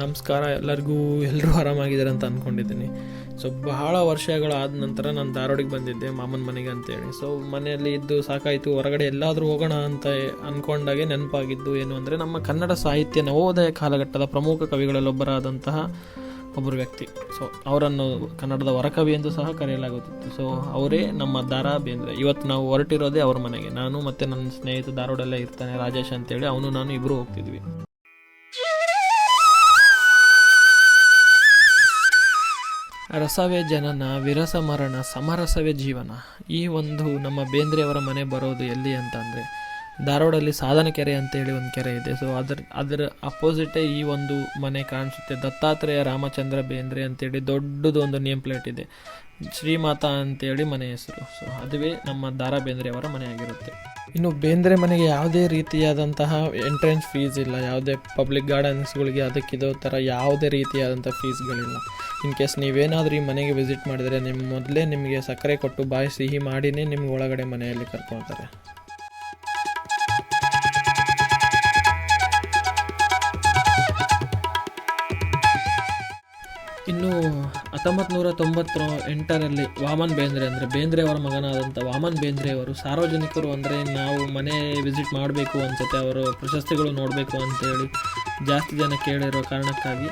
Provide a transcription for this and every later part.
ನಮಸ್ಕಾರ, ಎಲ್ಲರಿಗೂ ಎಲ್ಲರೂ ಆರಾಮಾಗಿದ್ದಾರೆ ಅಂತ ಅಂದ್ಕೊಂಡಿದ್ದೀನಿ ಸೊ ಬಹಳ ವರ್ಷಗಳಾದ ನಂತರ ನಾನು ಧಾರವಾಡಿಗೆ ಬಂದಿದ್ದೆ, ಮಾಮನ ಮನೆಗೆ ಅಂತೇಳಿ. ಸೊ ಮನೆಯಲ್ಲಿ ಇದ್ದು ಸಾಕಾಯಿತು, ಹೊರಗಡೆ ಎಲ್ಲಾದರೂ ಹೋಗೋಣ ಅಂತ ಅಂದ್ಕೊಂಡಾಗೆ ನೆನಪಾಗಿದ್ದು ಏನು ಅಂದರೆ, ನಮ್ಮ ಕನ್ನಡ ಸಾಹಿತ್ಯ ನವೋದಯ ಕಾಲಘಟ್ಟದ ಪ್ರಮುಖ ಕವಿಗಳಲ್ಲೊಬ್ಬರಾದಂತಹ ಒಬ್ಬರು ವ್ಯಕ್ತಿ. ಸೊ ಅವರನ್ನು ಕನ್ನಡದ ವರಕವಿ ಎಂದು ಸಹ ಕರೆಯಲಾಗುತ್ತಿತ್ತು. ಸೊ ಅವರೇ ನಮ್ಮ ದಾರಾ ಬೇಂದ್ರೆ. ಇವತ್ತು ನಾವು ಹೊರಟಿರೋದೇ ಅವ್ರ ಮನೆಗೆ. ನಾನು ಮತ್ತು ನನ್ನ ಸ್ನೇಹಿತ ಧಾರವಾಡಲ್ಲೇ ಇರ್ತಾನೆ, ರಾಜೇಶ್ ಅಂತೇಳಿ. ಅವನು, ನಾನು ಇಬ್ಬರು ಹೋಗ್ತಿದ್ವಿ. ರಸವೇ ಜನನ, ವಿರಸ ಮರಣ, ಸಮರಸವೇ ಜೀವನ. ಈ ಒಂದು ನಮ್ಮ ಬೇಂದ್ರೆಯವರ ಮನೆ ಬರೋದು ಎಲ್ಲಿ ಅಂತ ಅಂದರೆ ಧಾರವಾಡಲ್ಲಿ ಸಾಧನ ಕೆರೆ ಅಂತೇಳಿ ಒಂದು ಕೆರೆ ಇದೆ. ಸೊ ಅದರ ಅದರ ಅಪೋಸಿಟೇ ಈ ಒಂದು ಮನೆ ಕಾಣಿಸುತ್ತೆ. ದತ್ತಾತ್ರೇಯ ರಾಮಚಂದ್ರ ಬೇಂದ್ರೆ ಅಂತೇಳಿ ದೊಡ್ಡದು ಒಂದು ನೇಮ್ ಪ್ಲೇಟ್ ಇದೆ. ಶ್ರೀಮಾತಾ ಅಂತೇಳಿ ಮನೆ ಹೆಸರು. ಸೊ ಅದುವೇ ನಮ್ಮ ದಾರಾ ಮನೆ ಆಗಿರುತ್ತೆ. ಇನ್ನು ಬೇಂದ್ರೆ ಮನೆಗೆ ಯಾವುದೇ ರೀತಿಯಾದಂತಹ ಎಂಟ್ರೆನ್ಸ್ ಫೀಸ್ ಇಲ್ಲ. ಯಾವುದೇ ಪಬ್ಲಿಕ್ ಗಾರ್ಡನ್ಸ್ಗಳಿಗೆ ಅದಕ್ಕಿದೋ ಥರ ಯಾವುದೇ ರೀತಿಯಾದಂಥ ಫೀಸ್ಗಳಿಲ್ಲ ಇನ್ ಕೇಸ್ ನೀವೇನಾದರೂ ಈ ಮನೆಗೆ ವಿಸಿಟ್ ಮಾಡಿದರೆ ನಿಮ್ಮ ಮೊದಲೇ ನಿಮಗೆ ಸಕ್ಕರೆ ಕೊಟ್ಟು ಬಾಯಿ ಸಿಹಿ ಮಾಡಿನೇ ನಿಮ್ಗೆ ಒಳಗಡೆ ಮನೆಯಲ್ಲಿ ಕರ್ಕೊಳ್ತಾರೆ ಹತ್ತೊಂಬತ್ತು ನೂರ ತೊಂಬತ್ತರ ಎಂಟರಲ್ಲಿ ವಾಮನ್ ಬೇಂದ್ರೆ ಅಂದರೆ ಬೇಂದ್ರೆ ಅವರ ಮಗನಾದಂಥ ವಾಮನ್ ಬೇಂದ್ರೆ ಅವರು ಸಾರ್ವಜನಿಕರು ಅಂದರೆ ನಾವು ಮನೆ ವಿಸಿಟ್ ಮಾಡಬೇಕು ಅನ್ಸುತ್ತೆ, ಅವರು ಪ್ರಶಸ್ತಿಗಳು ನೋಡಬೇಕು ಅಂತೇಳಿ ಜಾಸ್ತಿ ಜನ ಕೇಳಿರೋ ಕಾರಣಕ್ಕಾಗಿ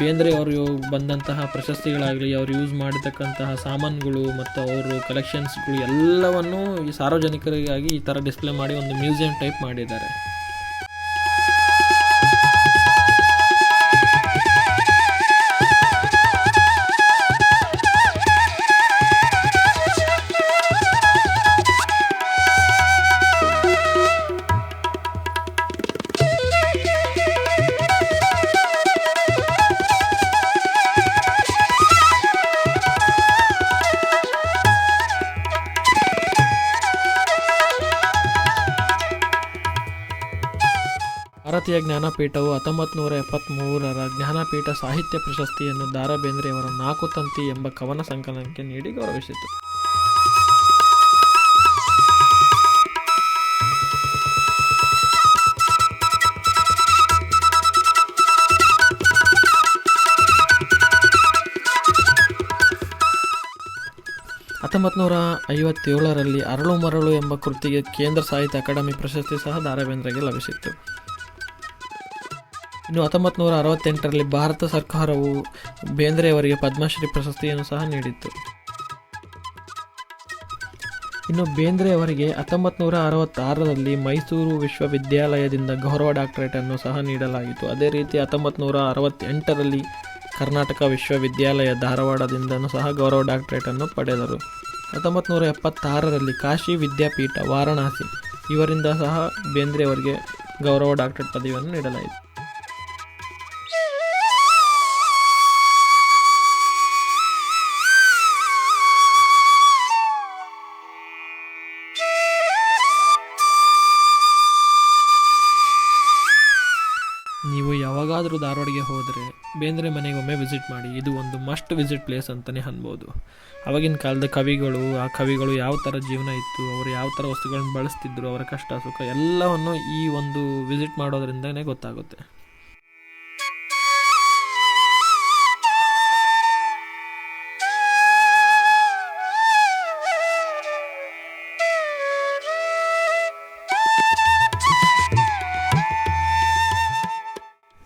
ಬೇಂದ್ರೆ ಅವರು ಬಂದಂತಹ ಪ್ರಶಸ್ತಿಗಳಾಗಲಿ, ಅವರು ಯೂಸ್ ಮಾಡಿರ್ತಕ್ಕಂತಹ ಸಾಮಾನುಗಳು ಮತ್ತು ಅವರು ಕಲೆಕ್ಷನ್ಸ್ಗಳು ಎಲ್ಲವನ್ನೂ ಈ ಸಾರ್ವಜನಿಕರಿಗಾಗಿ ಈ ಥರ ಡಿಸ್ಪ್ಲೇ ಮಾಡಿ ಒಂದು ಮ್ಯೂಸಿಯಂ ಟೈಪ್ ಮಾಡಿದ್ದಾರೆ. ಭಾರತೀಯ ಜ್ಞಾನಪೀಠವು ಹತ್ತೊಂಬತ್ತು ನೂರ ಎಪ್ಪತ್ತ್ಮೂರರ ಜ್ಞಾನಪೀಠ ಸಾಹಿತ್ಯ ಪ್ರಶಸ್ತಿಯನ್ನು ದಾರಾ ಬೇಂದ್ರೆಯವರ ನಾಲ್ಕು ತಂತಿ ಎಂಬ ಕವನ ಸಂಕಲನಕ್ಕೆ ನೀಡಿ ಗೌರವಿಸಿತು. ಹತ್ತೊಂಬತ್ತು ನೂರ ಐವತ್ತೇಳರಲ್ಲಿ ಅರಳು ಮರಳು ಎಂಬ ಕೃತಿಗೆ ಕೇಂದ್ರ ಸಾಹಿತ್ಯ ಅಕಾಡೆಮಿ ಪ್ರಶಸ್ತಿ ಸಹ ದಾರಾ ಬೇಂದ್ರೆಗೆ ಲಭಿಸಿತ್ತು. ಇನ್ನು ಹತ್ತೊಂಬತ್ತು ನೂರ ಅರವತ್ತೆಂಟರಲ್ಲಿ ಭಾರತ ಸರ್ಕಾರವು ಬೇಂದ್ರೆಯವರಿಗೆ ಪದ್ಮಶ್ರೀ ಪ್ರಶಸ್ತಿಯನ್ನು ಸಹ ನೀಡಿತ್ತು. ಇನ್ನು ಬೇಂದ್ರೆಯವರಿಗೆ ಹತ್ತೊಂಬತ್ತು ನೂರ ಅರವತ್ತಾರರಲ್ಲಿ ಮೈಸೂರು ವಿಶ್ವವಿದ್ಯಾಲಯದಿಂದ ಗೌರವ ಡಾಕ್ಟರೇಟನ್ನು ಸಹ ನೀಡಲಾಯಿತು. ಅದೇ ರೀತಿ ಹತ್ತೊಂಬತ್ತು ನೂರ ಅರವತ್ತೆಂಟರಲ್ಲಿ ಕರ್ನಾಟಕ ವಿಶ್ವವಿದ್ಯಾಲಯ ಧಾರವಾಡದಿಂದನೂ ಸಹ ಗೌರವ ಡಾಕ್ಟರೇಟನ್ನು ಪಡೆದರು. ಹತ್ತೊಂಬತ್ತು ನೂರ ಎಪ್ಪತ್ತಾರರಲ್ಲಿ ಕಾಶಿ ವಿದ್ಯಾಪೀಠ ವಾರಣಾಸಿ ಇವರಿಂದ ಸಹ ಬೇಂದ್ರೆಯವರಿಗೆ ಗೌರವ ಡಾಕ್ಟರೇಟ್ ಪದವಿಯನ್ನು ನೀಡಲಾಯಿತು. ನೀವು ಯಾವಾಗಾದರೂ ಧಾರವಾಡಿಗೆ ಹೋದರೆ ಬೇಂದ್ರೆ ಮನೆಗೆ ಒಮ್ಮೆ ವಿಸಿಟ್ ಮಾಡಿ. ಇದು ಒಂದು ಮಸ್ಟ್ ವಿಸಿಟ್ ಪ್ಲೇಸ್ ಅಂತಲೇ ಅನ್ಬೋದು. ಅವಾಗಿನ ಕಾಲದ ಕವಿಗಳು, ಆ ಕವಿಗಳು ಯಾವ ಥರ ಜೀವನ ಇತ್ತು, ಅವರು ಯಾವ ಥರ ವಸ್ತುಗಳನ್ನ ಬಳಸ್ತಿದ್ರು, ಅವರ ಕಷ್ಟ ಸುಖ ಎಲ್ಲವನ್ನು ಈ ಒಂದು ವಿಸಿಟ್ ಮಾಡೋದ್ರಿಂದನೇ ಗೊತ್ತಾಗುತ್ತೆ.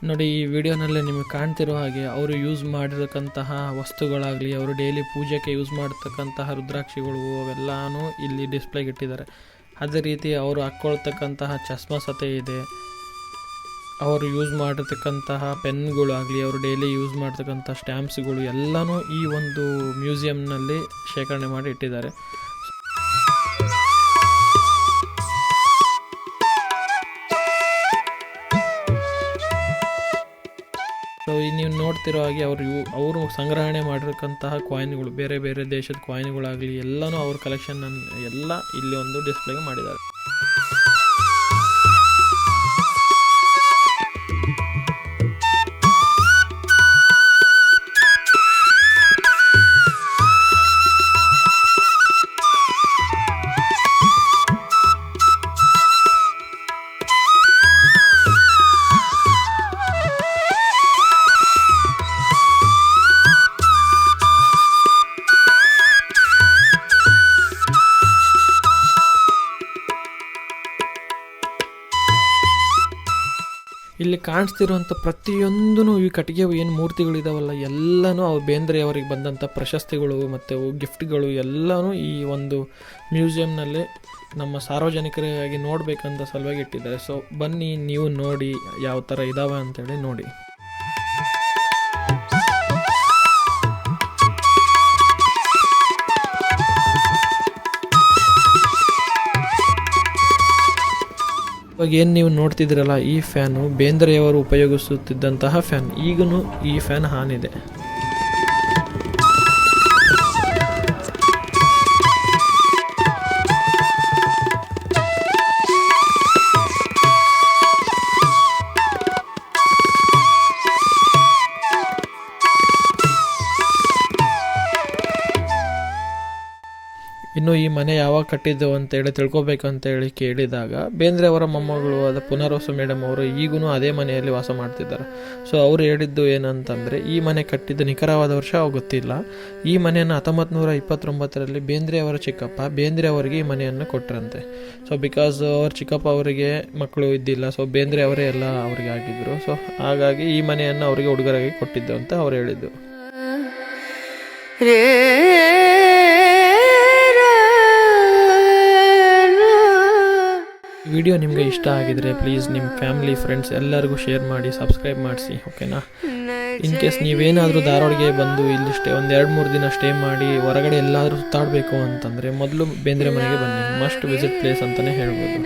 ನೋಡಿ, ಈ ವಿಡಿಯೋನಲ್ಲಿ ನಿಮಗೆ ಕಾಣ್ತಿರೋ ಹಾಗೆ ಅವರು ಯೂಸ್ ಮಾಡಿರತಕ್ಕಂತಹ ವಸ್ತುಗಳಾಗಲಿ, ಅವರು ಡೈಲಿ ಪೂಜೆಗೆ ಯೂಸ್ ಮಾಡತಕ್ಕಂತಹ ರುದ್ರಾಕ್ಷಿಗಳು ಅವೆಲ್ಲನೂ ಇಲ್ಲಿ ಡಿಸ್ಪ್ಲೇಗೆ ಇಟ್ಟಿದ್ದಾರೆ. ಅದೇ ರೀತಿ ಅವರು ಹಾಕ್ಕೊಳ್ತಕ್ಕಂತಹ ಚಸ್ಮ ಸತೆ ಇದೆ. ಅವರು ಯೂಸ್ ಮಾಡಿರ್ತಕ್ಕಂತಹ ಪೆನ್ಗಳು ಆಗಲಿ, ಅವರು ಡೈಲಿ ಯೂಸ್ ಮಾಡ್ತಕ್ಕಂಥ ಸ್ಟ್ಯಾಂಪ್ಸ್ಗಳು ಎಲ್ಲನೂ ಈ ಒಂದು ಮ್ಯೂಸಿಯಂನಲ್ಲಿ ಶೇಖರಣೆ ಮಾಡಿ ಇಟ್ಟಿದ್ದಾರೆ. ನೀವು ನೋಡ್ತಿರೋ ಹಾಗೆ ಅವರು ಇವು, ಅವರು ಸಂಗ್ರಹಣೆ ಮಾಡಿರ್ತಕ್ಕಂತಹ ಕಾಯಿನ್ಗಳು ಬೇರೆ ಬೇರೆ ದೇಶದ ಕಾಯಿನ್ಗಳಾಗಲಿ ಎಲ್ಲನೂ ಅವ್ರ ಕಲೆಕ್ಷನ್ ಎಲ್ಲ ಇಲ್ಲಿ ಒಂದು ಡಿಸ್ಪ್ಲೇಗೆ ಮಾಡಿದ್ದಾರೆ. ಇಲ್ಲಿ ಕಾಣಿಸ್ತಿರುವಂಥ ಪ್ರತಿಯೊಂದೂ ಈ ಕಟ್ಟಿಗೆ ಏನು ಮೂರ್ತಿಗಳಿದಾವಲ್ಲ, ಎಲ್ಲನೂ ಬೇಂದ್ರೆ ಅವರಿಗೆ ಬಂದಂಥ ಪ್ರಶಸ್ತಿಗಳು ಮತ್ತು ಗಿಫ್ಟ್ಗಳು ಎಲ್ಲನೂ ಈ ಒಂದು ಮ್ಯೂಸಿಯಂನಲ್ಲಿ ನಮ್ಮ ಸಾರ್ವಜನಿಕರಿಗಾಗಿ ನೋಡಬೇಕಂತ ಸಲುವಾಗಿ ಇಟ್ಟಿದ್ದಾರೆ. ಸೊ, ಬನ್ನಿ, ನೀವು ನೋಡಿ ಯಾವ ಥರ ಇದ್ದಾವೆ ಅಂತೇಳಿ ನೋಡಿ. ಇವಾಗ ಏನು ನೀವು ನೋಡ್ತಿದ್ದೀರಲ್ಲ ಈ ಫ್ಯಾನು ಬೇಂದ್ರೆಯವರು ಉಪಯೋಗಿಸುತ್ತಿದ್ದಂತಹ ಫ್ಯಾನ್ ಈಗಲೂ ಈ ಫ್ಯಾನ್ ಹಾನಿದೆ. ಇನ್ನು ಈ ಮನೆ ಯಾವಾಗ ಕಟ್ಟಿದ್ದು ಅಂತೇಳಿ ತಿಳ್ಕೊಬೇಕಂತೇಳಿ ಕೇಳಿದಾಗ ಬೇಂದ್ರೆ ಅವರ ಮೊಮ್ಮಗಳು ಆದ ಪುನರ್ವಸು ಮೇಡಮ್ ಅವರು ಈಗೂ ಅದೇ ಮನೆಯಲ್ಲಿ ವಾಸ ಮಾಡ್ತಿದ್ದಾರೆ. ಸೊ ಅವರು ಹೇಳಿದ್ದು ಏನಂತಂದರೆ, ಈ ಮನೆ ಕಟ್ಟಿದ್ದು ನಿಖರವಾದ ವರ್ಷ ಗೊತ್ತಿಲ್ಲ ಈ ಮನೆಯನ್ನು ಹತ್ತೊಂಬತ್ತು ನೂರ ಇಪ್ಪತ್ತೊಂಬತ್ತರಲ್ಲಿ ಬೇಂದ್ರೆ ಅವರ ಚಿಕ್ಕಪ್ಪ ಬೇಂದ್ರೆ ಅವರಿಗೆ ಈ ಮನೆಯನ್ನು ಕೊಟ್ಟರಂತೆ ಸೊ ಬಿಕಾಸ್ ಅವ್ರ ಚಿಕ್ಕಪ್ಪ ಅವರಿಗೆ ಮಕ್ಕಳು ಇದ್ದಿಲ್ಲ ಸೊ ಬೇಂದ್ರೆ ಅವರೇ ಎಲ್ಲ ಅವರಿಗೆ ಆಗಿದ್ದರು ಸೊ ಹಾಗಾಗಿ ಈ ಮನೆಯನ್ನು ಅವರಿಗೆ ಹುಡುಗರಾಗಿ ಕೊಟ್ಟಿದ್ದು ಅಂತ ಅವ್ರು ಹೇಳಿದ್ದು. ವಿಡಿಯೋ ನಿಮಗೆ ಇಷ್ಟ ಆಗಿದ್ರೆ ಪ್ಲೀಸ್ ನಿಮ್ಮ ಫ್ಯಾಮಿಲಿ ಫ್ರೆಂಡ್ಸ್ ಎಲ್ಲರಿಗೂ ಶೇರ್ ಮಾಡಿ ಸಬ್ಸ್ಕ್ರೈಬ್ ಮಾಡಿಸಿ ಓಕೆನಾ ಇನ್ ಕೇಸ್ ನೀವೇನಾದರೂ ಧಾರವಾಡಿಗೆ ಬಂದು ಇಲ್ಲಿ ಸ್ಟೇ ಒಂದು ಎರಡು ಮೂರು ದಿನ ಸ್ಟೇ ಮಾಡಿ, ಹೊರಗಡೆ ಎಲ್ಲಾದರೂ ಸುತ್ತಾಡಬೇಕು ಅಂತಂದರೆ ಮೊದಲು ಬೇಂದ್ರೆ ಮನೆಗೆ ಬನ್ನಿ. ಮಸ್ಟ್ ವಿಸಿಟ್ ಪ್ಲೇಸ್ ಅಂತಲೇ ಹೇಳ್ಬೋದು.